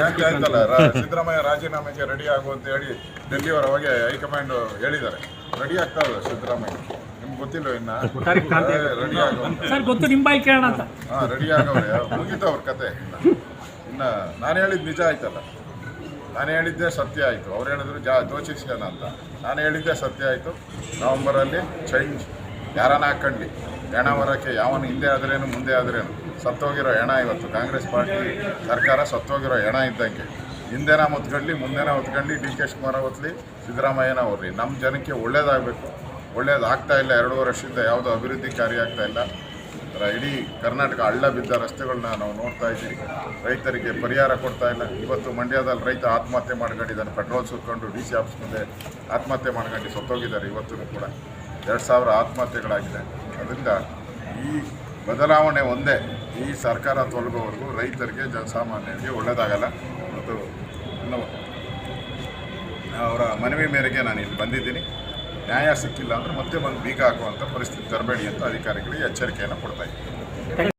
ಆಯ್ತಲ್ಲ. ರಾ- ಸಿದ್ದರಾಮಯ್ಯ ರಾಜೀನಾಮೆಗೆ ರೆಡಿ ಆಗು ಅಂತ ಹೇಳಿ ಡೆಲ್ಲಿಯವರವಾಗಿ ಹೈಕಮಾಂಡ್ ಹೇಳಿದ್ದಾರೆ. ರೆಡಿ ಆಗ್ತಾ ಇಲ್ಲ ಸಿದ್ದರಾಮಯ್ಯ. ನಿಮ್ಗೆ ಗೊತ್ತಿಲ್ಲ ಇನ್ನ? ರೆಡಿ ಆಗೋ ಸರ್ ಗೊತ್ತು ನಿಮ್ಮ ಬಾಯಿ ಕೇಳೋಣ ಅಂತ. ಹಾಂ ರೆಡಿ ಆಗವ್ರೆ ಮುಗೀತು ಅವ್ರ ಕತೆ. ಇನ್ನ ನಾನು ಹೇಳಿದ್ ನಿಜ ಆಯ್ತಲ್ಲ. ನಾನು ಹೇಳಿದ್ದೆ ಸತ್ಯ ಆಯಿತು. ಅವ್ರು ಹೇಳಿದ್ರು ಜಾ ದೋಚಿಸ್ಯಾನ ಅಂತ. ನಾನು ಹೇಳಿದ್ದೆ ಸತ್ಯ ಆಯಿತು. ನವಂಬರಲ್ಲಿ ಚೇಂಜ್ ಯಾರನ್ನ ಹಾಕ್ಕೊಂಡ್ಲಿ ಹೆಣ ಹೊರಕ್ಕೆ ಯಾವನು ಹಿಂದೆ ಆದ್ರೇನು ಮುಂದೆ ಆದ್ರೇನು. ಸತ್ತೋಗಿರೋ ಹೆಣ ಇವತ್ತು. ಕಾಂಗ್ರೆಸ್ ಪಾರ್ಟಿ ಸರ್ಕಾರ ಸತ್ತೋಗಿರೋ ಹೆಣ ಇದ್ದಂಗೆ. ಹಿಂದೆನ ಹೊತ್ಕೊಳ್ಳಿ ಮುಂದೆನ ಹೊತ್ಕೊಂಡು ಡಿ ಕೆ ಶಿವಕುಮಾರ ಹೊತ್ಲಿ, ಸಿದ್ದರಾಮಯ್ಯನ ಹೊರ್ಲಿ. ನಮ್ಮ ಜನಕ್ಕೆ ಒಳ್ಳೇದಾಗಬೇಕು. ಒಳ್ಳೇದಾಗ್ತಾ ಇಲ್ಲ, ಎರಡೂವರೆ ವರ್ಷದಿಂದ ಯಾವುದೋ ಅಭಿವೃದ್ಧಿ ಕಾರ್ಯ ಆಗ್ತಾ ಇಲ್ಲ. ಇಡೀ ಕರ್ನಾಟಕ ಹಳ್ಳ ಬಿದ್ದ ರಸ್ತೆಗಳನ್ನ ನಾವು ನೋಡ್ತಾ ಇದ್ದೀವಿ ರೈತರಿಗೆ ಪರಿಹಾರ ಕೊಡ್ತಾ ಇಲ್ಲ. ಇವತ್ತು ಮಂಡ್ಯದಲ್ಲಿ ರೈತ ಆತ್ಮಹತ್ಯೆ ಮಾಡ್ಕೊಂಡಿದ್ದಾನೆ. ಪೆಟ್ರೋಲ್ ಸುತ್ಕೊಂಡು ಡಿ ಸಿ ಆಫೀಸ್ ಮುಂದೆ ಆತ್ಮಹತ್ಯೆ ಮಾಡ್ಕೊಂಡು ಸತ್ತೋಗಿದ್ದಾರೆ ಇವತ್ತೂ ಕೂಡ. ಎರಡು ಸಾವಿರ ಆತ್ಮಹತ್ಯೆಗಳಾಗಿದೆ. ಅದರಿಂದ ಈ ಬದಲಾವಣೆ ಒಂದೇ. ಈ ಸರ್ಕಾರ ತೊಲಗೋವರೆಗೂ ರೈತರಿಗೆ ಜನಸಾಮಾನ್ಯರಿಗೆ ಒಳ್ಳೆಯದಾಗಲ್ಲ ಮತ್ತು ಅವರ ಮನವಿ ಮೇರೆಗೆ ನಾನು ಇಲ್ಲಿ ಬಂದಿದ್ದೀನಿ. ನ್ಯಾಯ ಸಿಕ್ಕಿಲ್ಲ ಅಂದರೆ ಮತ್ತೆ ಬಂದು ಬೀಗ ಹಾಕುವಂಥ ಪರಿಸ್ಥಿತಿ ತರಬೇಡಿ ಅಂತ ಅಧಿಕಾರಿಗಳಿಗೆ ಎಚ್ಚರಿಕೆಯನ್ನು ಕೊಡ್ತಾ ಇದ್ದೀನಿ.